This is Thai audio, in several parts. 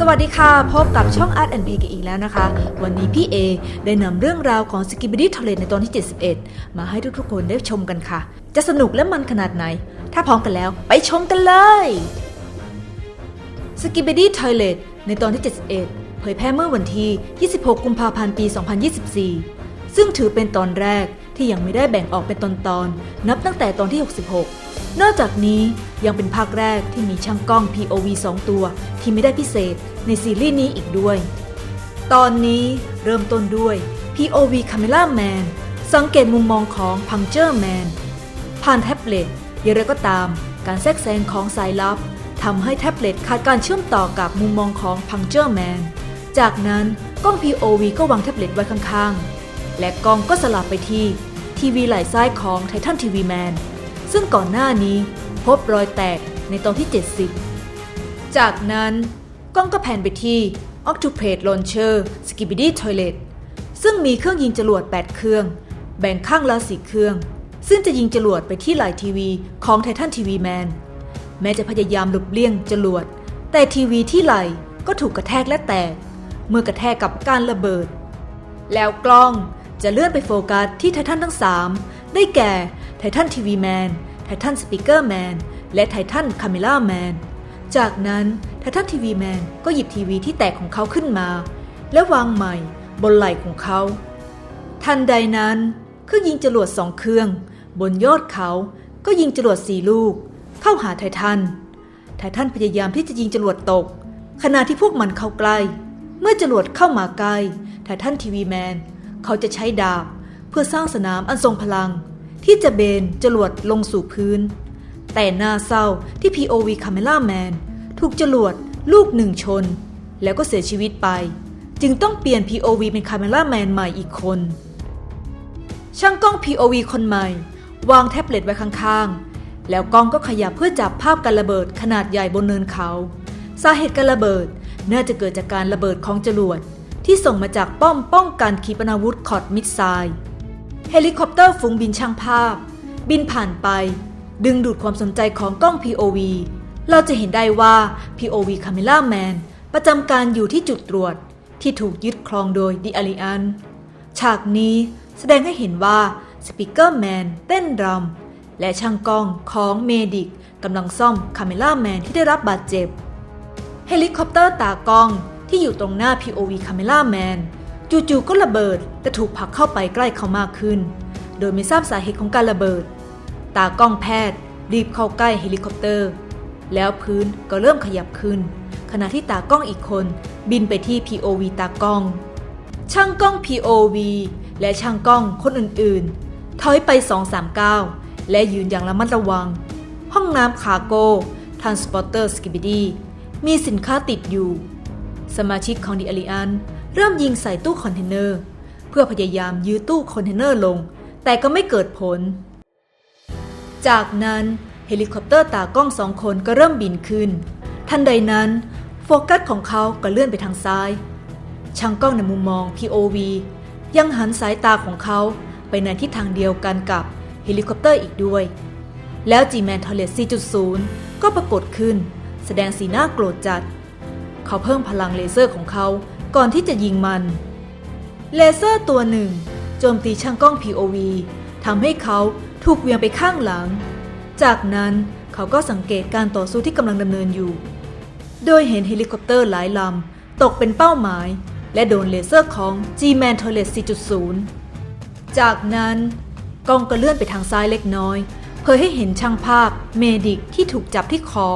สวัสดีค่ะ พบกับช่อง Art and Play กันอีกแล้วนะคะ วันนี้พี่เอได้นำเรื่องราวของ s k i b i d y t o i l e t ในตอนที่ 71 มาให้ทุกๆคนได้ชมกันค่ะ จะสนุกและมันขนาดไหน ถ้าพร้อมกันแล้วไปชมกันเลย s k i b i d y t o i l e t ในตอนที่ 71 เผยแพร่เมื่อวันที่ 26 กุมภาพันธ์ ปี 2024 ซึ่งถือเป็นตอนแรก ที่ยังไม่ได้แบ่งออกเป็นตอนๆนับตั้งแต่ตอนที่ 66 นอกจากนี้ยังเป็นภาคแรกที่มีช่างกล้อง POV 2 ตัว ที่ไม่ได้พิเศษในซีรีส์นี้อีกด้วย ตอนนี้เริ่มต้นด้วย POV Camera Man สังเกตมุมมองของ Puncture Man ผ่านแท็บเล็ตอย่างไรก็ตาม การแทรกแซงของสายลับทำให้แท็บเล็ตขาดการเชื่อมต่อกับมุมมองของ Puncture Man จากนั้นกล้อง POV ก็วางแท็บเล็ตไว้ข้างๆ และกล้องก็สลับไปที่ ทีวีไหล่ซ้ายของ Titan TV Man ซึ่งก่อนหน้านี้พบรอยแตกในตอนที่ 70 จากนั้นกล้องก็แผนไปที่ Octopus Launcher Skibidi Toilet ซึ่งมีเครื่องยิงจรวด 8 เครื่อง แบ่งข้างละ4เครื่อง ซึ่งจะยิงจรวดไปที่ไหล่ทีวีของ Titan TV Man แม้จะพยายามหลบเลี่ยงจรวด แต่ทีวีที่ไหล่ก็ถูกกระแทกและแตก เมื่อกระแทกกับการระเบิด แล้วกล้อง จะเลื่อนไปโฟกัสที่ไททันทั้ง 3 ได้แก่ไททันทีวีแมนไททันสปีกเกอร์แมนและไททันคาเมล่าแมนจากนั้นไททันทีวีแมนก็หยิบทีวีที่แตกของเขาขึ้นมา และวางใหม่บนไหล่ของเขา ทันใดนั้นเครื่องยิงจรวดสองเครื่อง บนยอดเขาก็ยิงจรวดสี่ลูก เข้าหาไททันไททันพยายามที่จะยิงจรวดตก ขณะที่พวกมันเข้าใกล้ เมื่อจรวดเข้ามาใกล้ไททันทีวีแมน เขาจะใช้ดาบเพื่อสร้างสนามอันทรงพลัง ที่จะเบนจรวดลงสู่พื้น แต่น่าเศร้าที่ POV Camera Man ถูกจรวดลูกหนึ่งชน แล้วก็เสียชีวิตไป จึงต้องเปลี่ยน POV เป็น Camera Man ใหม่อีกคน ช่างกล้อง POV คนใหม่ วางแท็บเล็ตไว้ข้างๆ แล้วกล้องก็ขยับเพื่อจับภาพการระเบิดขนาดใหญ่บนเนินเขา สาเหตุการระเบิดน่าจะเกิดจากการระเบิดของจรวด ที่ส่งมาจากป้อมป้องกันขีปนาวุธคอร์ดมิดไซล์เฮลิคอปเตอร์ฝูงบินช่างภาพ บินผ่านไป ดึงดูดความสนใจของกล้อง POV เราจะเห็นได้ว่า POV Camera Man ประจำการอยู่ที่จุดตรวจที่ถูกยึดครองโดยดิอาริอัน ฉากนี้แสดงให้เห็นว่าสปีกเกอร์แมนเต้นรำและช่างกล้องของเมดิกกำลังซ่อมคาเมล่าแมนที่ได้รับบาดเจ็บ เฮลิคอปเตอร์ตากล้อง ที่อยู่ตรงหน้า POV Camera Man จู่ๆก็ระเบิดและถูกผลักเข้าไปใกล้เขามากขึ้น โดยไม่ทราบสาเหตุของการระเบิด ตากล้องแพทย์ รีบเข้าใกล้เฮลิคอปเตอร์ แล้วพื้นก็เริ่มขยับขึ้น ขณะที่ตากล้องอีกคนบินไปที่ POV ตากล้อง ช่างกล้อง POV และช่างกล้องคนอื่นๆ ถอยไป 2-3 9 และยืนอย่างระมัดระวัง ห้องน้ำคาโก้ทรานสปอร์เตอร์สกิบิดีมีสินค้าติดอยู่ สมาชิกของดิอาริอันเริ่มยิงใส่ตู้คอนเทนเนอร์ เพื่อพยายามยื้อตู้คอนเทนเนอร์ลง แต่ก็ไม่เกิดผล จากนั้นเฮลิคอปเตอร์ตากล้องสองคนก็เริ่มบินขึ้น ทันใดนั้น โฟกัสของเขาก็เลื่อนไปทางซ้าย ช่างกล้องในมุมมอง POV ยังหันสายตาของเขาไปในทิศทางเดียวกันกับเฮลิคอปเตอร์อีกด้วย แล้ว G-Man t o i l e t 4.0 ก็ปรากฏขึ้น แสดงสีหน้าโกรธจัด เขาเพิ่มพลังเลเซอร์ของเขาก่อนที่จะยิงมัน เลเซอร์ตัวหนึ่ง โจมตีช่างกล้อง POV ทำให้เขาถูกเวียงไปข้างหลัง จากนั้นเขาก็สังเกตการต่อสู้ที่กำลังดำเนินอยู่ โดยเห็นเฮลิคอปเตอร์หลายลำตกเป็นเป้าหมาย และโดนเลเซอร์ของ G-Man t o i l e t 4.0 จากนั้นกล้องก็เลื่อนไปทางซ้ายเล็กน้อยเพื่อให้เห็นช่างภาพเมดิกที่ถูกจับที่คอ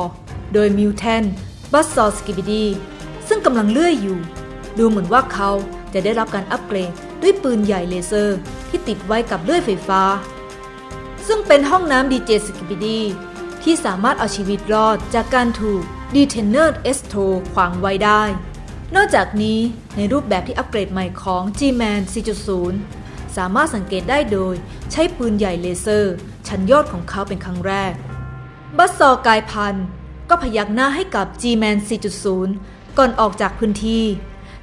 โดยมิวแทน บัสซอสกิบิดี ซึ่งกำลังเลื่อยอยู่ ดูเหมือนว่าเขาจะได้รับการอัปเกรดด้วยปืนใหญ่เลเซอร์ที่ติดไว้กับเลื่อยไฟฟ้า ซึ่งเป็นห้องน้ำดีเจสกิบิดีที่สามารถเอาชีวิตรอดจากการถูกดีเทนเนอร์เอสโทขวางไว้ได้ นอกจากนี้ในรูปแบบที่อัปเกรดใหม่ของ G-Man 4.0 สามารถสังเกตได้โดยใช้ปืนใหญ่เลเซอร์ ชั้นยอดของเขาเป็นครั้งแรก บัสซอกายพันธุ์ ก็พยักหน้าให้กับ G-Man 4.0 ก่อนออกจากพื้นที่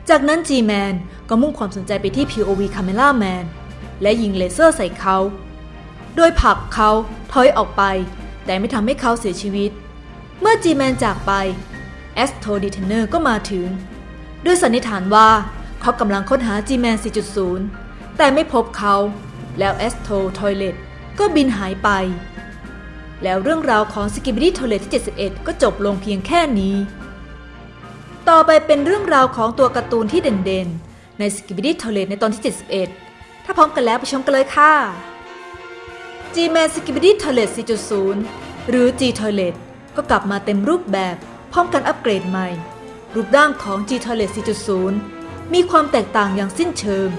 จากนั้น G-Man ก็มุ่งความสนใจไปที่ POV Camera Man และยิงเลเซอร์ใส่เขา โดยผลักเขาถอยออกไป แต่ไม่ทำให้เขาเสียชีวิต เมื่อ G-Man จากไปแอสโทดีเทนเนอร์ก็มาถึง ด้วยสันนิษฐานว่าเขากำลังค้นหา G-Man 4.0 แต่ไม่พบเขา แล้วแอสโททอยเลตก็บินหายไป แล้วเรื่องราวของ s k i b b d y Toilet ที่ 71 ก็จบลงเพียงแค่นี้ ต่อไปเป็นเรื่องราวของตัวการ์ตูนที่เด่นๆ ใน s k i b b d y Toilet ในตอนที่ 71 ถ้าพร้อมกันแล้วไปชมกันเลยค่ะ G-Man s k i b b d y Toilet 4.0 หรือ G Toilet ก็กลับมาเต็มรูปแบบพร้อมกันอัปเกรดใหม่ รูปร่างของ G Toilet 4.0 มีความแตกต่างอย่างสิ้นเชิง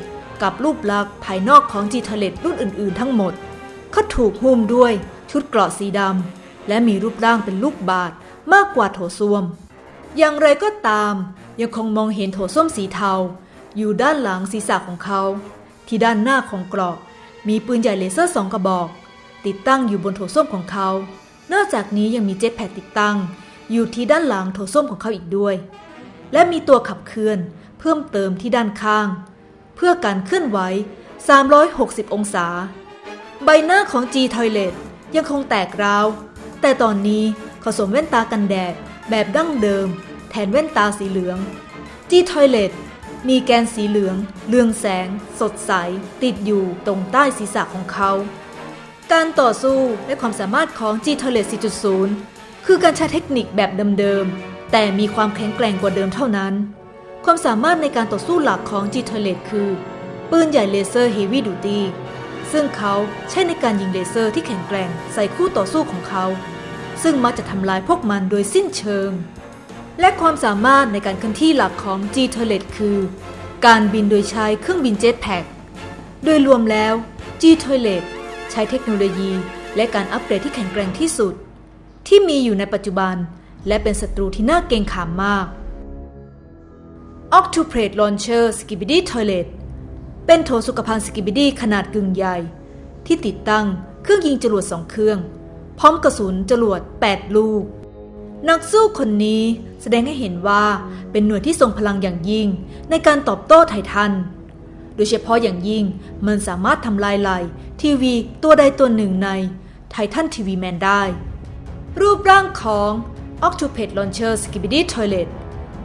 กับรูปลักษณ์ภายนอกของ G Toilet รุ่นอื่นๆทั้งหมด เขาถูกหุ้มด้วย ชุดเกราะสีดำและมีรูปร่างเป็นลูกบาศก์มากกว่าโถส้วม อย่างไรก็ตาม ยังคงมองเห็นโถส้วมสีเทา อยู่ด้านหลังศีรษะของเขา ที่ด้านหน้าของเกราะ มีปืนใหญ่เลเซอร์สองกระบอก ติดตั้งอยู่บนโถส้วมของเขา นอกจากนี้ยังมีเจ็ตแพ็กติดตั้ง อยู่ที่ด้านหลังโถส้วมของเขาอีกด้วย และมีตัวขับเคลื่อนเพิ่มเติมที่ด้านข้าง เพื่อการเคลื่อนไหว 360 องศา ใบหน้าของ G Toilet ยั ยังคงแตกราว แต่ตอนนี้เขาสวมแว่นตากันแดดแบบดั้งเดิม แทนแว่นตาสีเหลือง G Toilet มีแกนสีเหลือง เรืองแสง สดใส ติดอยู่ตรงใต้ศีรษะของเขา การต่อสู้และความสามารถของ G Toilet 4.0 คือการใช้เทคนิคแบบเดิมๆ แต่มีความแข็งแกร่งกว่าเดิมเท่านั้น ความสามารถในการต่อสู้หลักของ G Toilet คือ ปืนใหญ่เลเซอร์ Heavy Duty ซึ่งเขาใช้ในการยิงเลเซอร์ที่แข็งแกร่งใส่คู่ต่อสู้ของเขา ซึ่งมักจะทำลายพวกมันโดยสิ้นเชิง และความสามารถในการเคลื่อนที่หลักของ G Toilet คือ การบินโดยใช้เครื่องบินเจ็ตแพ็กโดยรวมแล้ว G Toilet ใช้เทคโนโลยี และการอัปเกรดที่แข็งแกร่งที่สุด ที่มีอยู่ในปัจจุบัน และเป็นศัตรูที่น่าเกรงขามมาก Octuplate Launcher Skibidi Toilet เป็นโถสุขภัณฑ์สกิบิดี้ขนาดกึ่งใหญ่ ที่ติดตั้งเครื่องยิงจรวดสองเครื่อง พร้อมกระสุนจรวด 8 ลูก นักสู้คนนี้แสดงให้เห็นว่าเป็นหน่วยที่ทรงพลังอย่างยิ่งในการตอบโต้ไททัน โดยเฉพาะอย่างยิ่งมันสามารถทำลายไหลทีวีตัวใดตัวหนึ่งในไททันทีวีแมนได้ รูปร่างของ Octopet Launcher Skibidi Toilet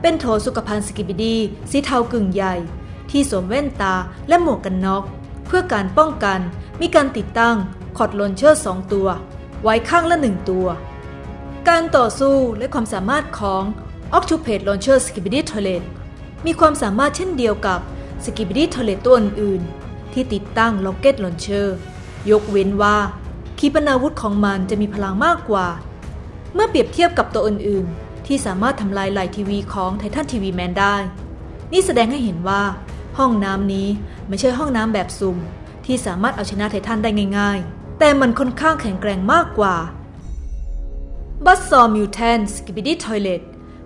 เป็นโถสุขภัณฑ์สกิบิดี้สีเทากึ่งใหญ่ ที่สวมแว่นตาและหมวกกันน็อก เพื่อการป้องกันมีการติดตั้งคอร์ดลอนเชอร์สองตัว ไว้ข้างละหนึ่งตัว การต่อสู้และความสามารถของ Octopet Launcher Skibidi Toilet มีความสามารถเช่นเดียวกับ Skibidi Toilet ตัวอื่นๆ ที่ติดตั้ง Rocket Launcher ยกเว้นว่าขีปนาวุธของมันจะมีพลังมากกว่า เมื่อเปรียบเทียบกับตัวอื่นๆ ที่สามารถทำลายไหลทีวีของไททันทีวีแมนได้ นี่แสดงให้เห็นว่า ห้องน้ำนี้ไม่ใช่ห้องน้ำแบบซุ่มที่สามารถเอาชนะไททันได้ง่ายๆ แต่มันค่อนข้างแข็งแกร่งมากกว่าบัสซอมิวแทนสกิบิดี้ทอยเลต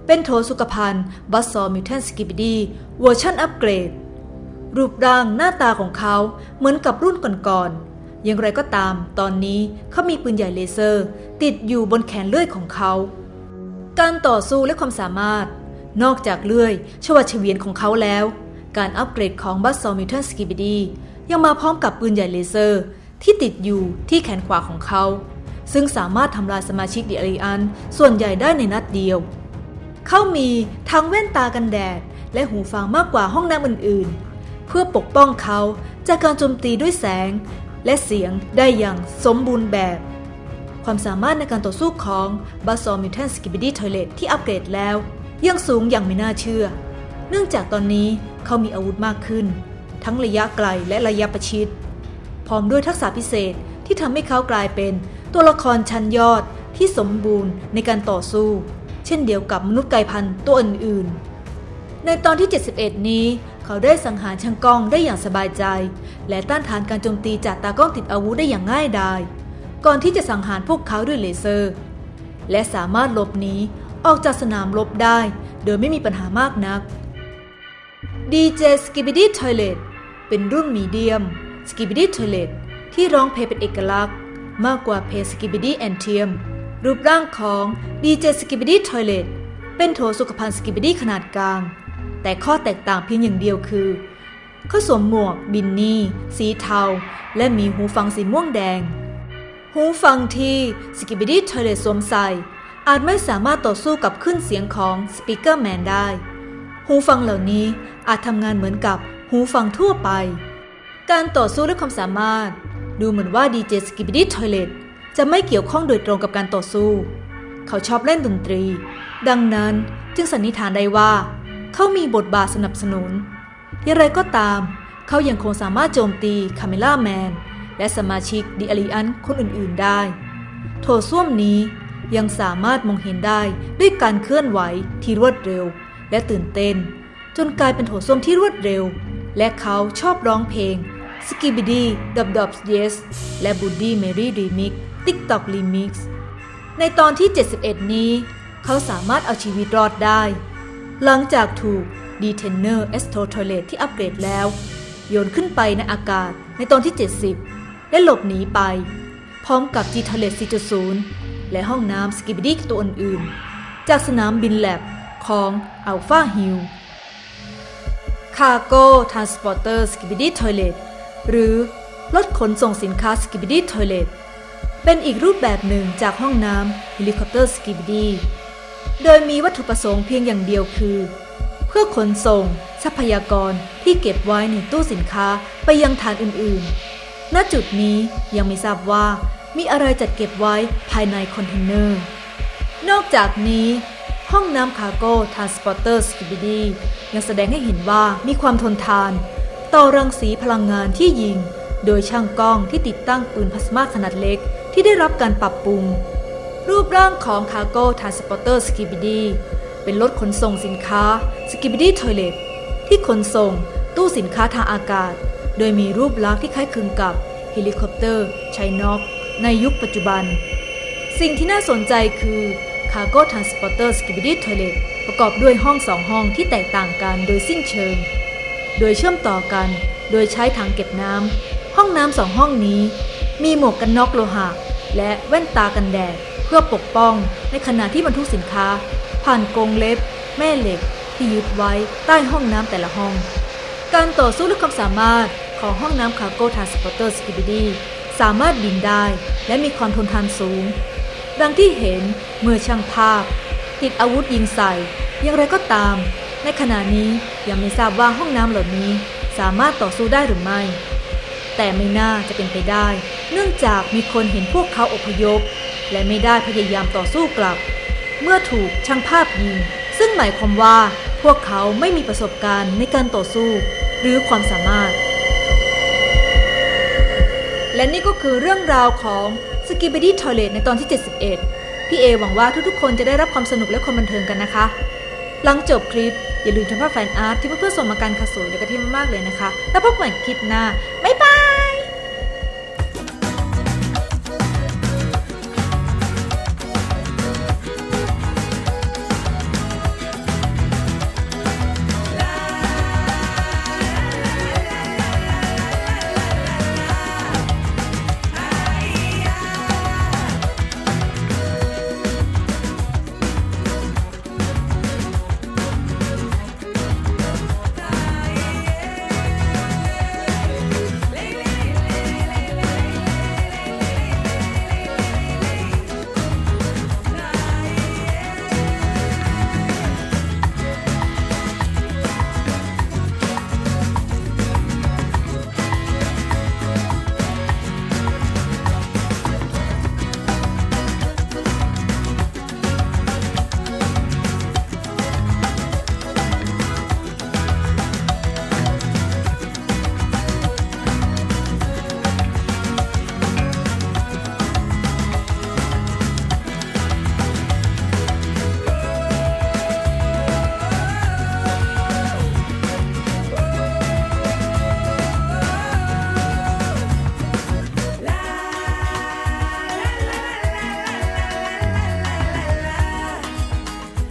เป็นโถสุขภัณฑ์บัสซอมิวแทนสกิบิดี้เวอร์ชันอัปเกรด รูปร่างหน้าตาของเขาเหมือนกับรุ่นก่อนๆ อย่างไรก็ตาม ตอนนี้เขามีปืนใหญ่เลเซอร์ ติดอยู่บนแขนเลื่อยของเขา การต่อสู้และความสามารถ นอกจากเลื่อยชวัดเฉวียนของเขาแล้ว การอัปเกรดของบัสซอมิวแทนสกิบิดี้ยังมาพร้อมกับปืนใหญ่เลเซอร์ ที่ติดอยู่ที่แขนขวาของเขา ซึ่งสามารถทำลายสมาชิกเดียริอันส่วนใหญ่ได้ในนัดเดียว เขามีทั้งแว่นตากันแดด และหูฟังมากกว่าห้องน้ำอื่นๆ เพื่อปกป้องเขาจากการโจมตีด้วยแสง และเสียงได้อย่างสมบูรณ์แบบ ความสามารถในการต่อสู้ของบัสซอมิ t ทนสกิบิดี้ทอยเลตที่อัปเกรดแล้ว ยังสูงอย่างไม่น่าเชื่อ เนื่องจากตอนนี้เขามีอาวุธมากขึ้น ทั้งระยะไกลและระยะประชิด พร้อมด้วยทักษะพิเศษที่ทำให้เขากลายเป็นตัวละครชั้นยอดที่สมบูรณ์ในการต่อสู้ เช่นเดียวกับมนุษย์ไก่พันธุ์ตัวอื่นๆ ในตอนที่ 71 นี้ เขาได้สังหารช่างกล้องได้อย่างสบายใจ และต้านทานการโจมตีจากตากล้องติดอาวุธได้อย่างง่ายดาย ก่อนที่จะสังหารพวกเขาด้วยเลเซอร์ และสามารถหลบหนีออกจากสนามรบได้ โดยไม่มีปัญหามากนัก DJ Skibidi Toilet เป็นรุ่นมีเดียม Skibidi Toilet ที่ร้องเพลงเป็นเอกลักษณ์ มากกว่าเพลง Skibidi Anthem รูปร่างของ DJ Skibidi Toilet เป็นโถสุขภัณฑ์ Skibidi ขนาดกลาง แต่ข้อแตกต่างเพียงอย่างเดียวคือ เขาสวมหมวก บินนี่ สีเทา และมีหูฟังสีม่วงแดง หูฟังที่ Skibidi Toilet สวมใส่อาจไม่สามารถต่อสู้กับขึ้นเสียงของสปีกเกอร์แมนได้ หูฟังเหล่านี้อาจทำงานเหมือนกับหูฟังทั่วไป การต่อสู้ด้วยความสามารถ ดูเหมือนว่าดีเจสกิบิดี้ทอยเลตจะไม่เกี่ยวข้องโดยตรงกับการต่อสู้ เขาชอบเล่นดนตรี ดังนั้นจึงสันนิษฐานได้ว่า เขามีบทบาทสนับสนุน อย่างไรก็ตาม เขายังคงสามารถโจมตีคาเมล่าแมน และสมาชิกดิอาริอันคนอื่นๆได้ โถส้วมนี้ยังสามารถมองเห็นได้ด้วยการเคลื่อนไหวที่รวดเร็ว และตื่นเต้น จนกลายเป็นโถส้วมที่รวดเร็ว และเขาชอบร้องเพลง s k i b i d y Dub Dub Yes และ Buddy Mary Remix TikTok Remix ในตอนที่ 71 นี้ เขาสามารถเอาชีวิตรอดได้ หลังจากถูก d e t e n e r Astro Toilet ที่อัปเกรดแล้ว โยนขึ้นไปในอากาศในตอนที่ 70 และหลบหนีไป พร้อมกับ G Toilet 4.0 และห้องน้ำ Skibidi ตัวอื่นๆ จากสนามบินแลบ ของ Alpha Hill Cargo Transporter Skibidi Toilet หรือรถขนส่งสินค้า Skibidi Toilet เป็นอีกรูปแบบหนึ่งจากห้องน้ำ Helicopter Skibidi โดยมีวัตถุประสงค์เพียงอย่างเดียวคือ เพื่อขนส่ง ทรัพยากรที่เก็บไว้ในตู้สินค้าไปยังฐานอื่นๆ ณจุดนี้ยังไม่ทราบว่ามีอะไรจัดเก็บไว้ภายในคอนเทนเนอร์ นอกจากนี้ ห้องน้ำคาร์โก้ทรานสปอร์เตอร์สกิบิดียังแสดงให้เห็นว่ามีความทนทาน ต่อรังสีพลังงานที่ยิง โดยช่างกล้องที่ติดตั้งปืนพลาสมาขนาดเล็กที่ได้รับการปรับปรุง รูปร่างของ Cargo Transporter s k i b i d y เป็นรถขนส่งสินค้า s k i b i d y Toilet ที่ขนส่งตู้สินค้าทางอากาศ โดยมีรูปลักษณ์ที่คล้ายคลึงกับเฮลิคอปเตอร์ไชนอกในยุคปัจจุบัน สิ่งที่น่าสนใจคือ Cargo Transporter s k i b i d y Toilet ประกอบด้วยห้องสองห้องที่แตกต่างกันโดยสิ้นเชิง โดยเชื่อมต่อกันโดยใช้ถังเก็บน้ำ ห้องน้ำสองห้องนี้ มีหมวกกันน็อกโลหะ และแว่นตากันแดดเพื่อปกป้องในขณะที่บรรทุกสินค้า ผ่านกรงเล็บ แม่เหล็ก ที่ยึดไว้ใต้ห้องน้ำแต่ละห้อง การต่อสู้ด้วยความสามารถของห้องน้ำคาร์โก้ทรานสปอร์เตอร์สกิบิดีสามารถบินได้และมีความทนทานสูง ดังที่เห็น เมื่อช่างภาพ ติดอาวุธยิงใส่ อย่างไรก็ตาม ในขณะนี้ยังไม่ทราบว่าห้องน้ำเหล่านี้สามารถต่อสู้ได้หรือไม่ แต่ไม่น่าจะเป็นไปได้ เนื่องจากมีคนเห็นพวกเขาอพยพ และไม่ได้พยายามต่อสู้กลับ เมื่อถูกช่างภาพยิง ซึ่งหมายความว่าพวกเขาไม่มีประสบการณ์ในการต่อสู้ หรือความสามารถ และนี่ก็คือเรื่องราวของ s k i b i d y Toilet ในตอนที่ 71 พี่เอหวังว่าทุกๆ คนจะได้รับความสนุกและความบันเทิงกันนะคะ หลังจบคลิป อย่าลืมทำภาพแฟนอาร์ตที่เพื่อนๆส่งมาการคาสวยและกระเทียมมากๆเลยนะคะ แล้วพบกันคลิปหน้าบ๊ายบ